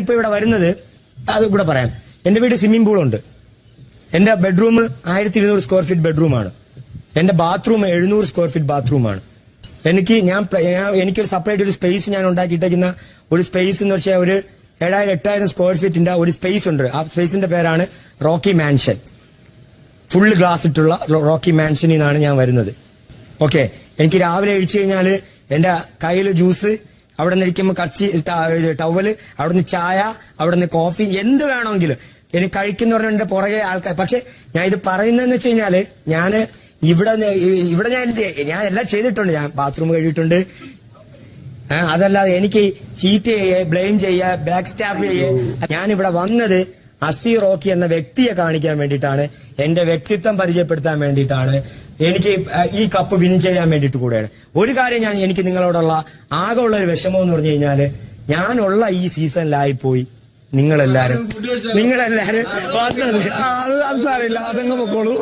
ഇപ്പൊ ഇവിടെ വരുന്നത് അത് ഇവിടെ പറയാം. എന്റെ വീട് സ്വിമ്മിംഗ് പൂളുണ്ട് എന്റെ ബെഡ്റൂം ആയിരത്തി ഇരുന്നൂറ് സ്ക്വയർ ഫീറ്റ് ബെഡ്റൂമാണ് എന്റെ ബാത്റൂം എഴുന്നൂറ് സ്ക്വയർ ഫീറ്റ് ബാത്റൂമാണ് എനിക്ക് ഞാൻ എനിക്കൊരു സെപ്പറേറ്റ് ഒരു സ്പേസ് ഞാൻ ഉണ്ടാക്കിയിട്ടേക്കുന്ന ഒരു സ്പേസ് എന്ന് വെച്ചാൽ ഒരു ഏഴായിരം എട്ടായിരം സ്ക്വയർ ഫീറ്റിന്റെ ഒരു സ്പേസ് ഉണ്ട്. ആ സ്പേസിന്റെ പേരാണ് റോക്കി മാൻഷൻ ഫുൾ ഗ്ലാസ് ഇട്ടുള്ള റോക്കി മാൻഷനിൽ നിന്നാണ് ഞാൻ വരുന്നത്. ഓക്കെ എനിക്ക് രാവിലെ കഴിച്ചു കഴിഞ്ഞാൽ എന്റെ കയ്യിൽ ജ്യൂസ് അവിടെ നിന്ന് ഇരിക്കുമ്പോൾ കച്ചി ടവൽ അവിടെ നിന്ന് ചായ അവിടെ നിന്ന് കോഫി എന്ത് വേണമെങ്കിലും. എനിക്ക് കഴിക്കുന്ന എന്റെ പുറകെ ആൾക്കാർ പക്ഷെ ഞാൻ ഇത് പറയുന്നതെന്ന് വെച്ച് കഴിഞ്ഞാൽ ഞാൻ ഇവിടെ ഇവിടെ ഞാൻ ഞാൻ എല്ലാം ചെയ്തിട്ടുണ്ട്. ഞാൻ ബാത്റൂം കഴുകിയിട്ടുണ്ട്. അതല്ലാതെ എനിക്ക് ചീറ്റ് ചെയ്യേ ബ്ലെയിം ചെയ്യുക ബാക്ക് സ്റ്റാപ്പ് ചെയ്യേ. ഞാൻ ഇവിടെ വന്നത് അസി റോക്കി എന്ന വ്യക്തിയെ കാണിക്കാൻ വേണ്ടിയിട്ടാണ് എന്റെ വ്യക്തിത്വം പരിചയപ്പെടുത്താൻ വേണ്ടിയിട്ടാണ് എനിക്ക് ഈ കപ്പ് വിൻ ചെയ്യാൻ വേണ്ടിയിട്ട് കൂടെയാണ് ഒരു കാര്യം ഞാൻ എനിക്ക് നിങ്ങളോടുള്ള ആകെ ഉള്ള ഒരു വിഷമം എന്ന് പറഞ്ഞു കഴിഞ്ഞാൽ ഞാനുള്ള ഈ സീസണിലായി പോയി നിങ്ങളെല്ലാരും നിങ്ങളെല്ലാരും സാറില്ല അതങ്ങ് പൊക്കോളൂ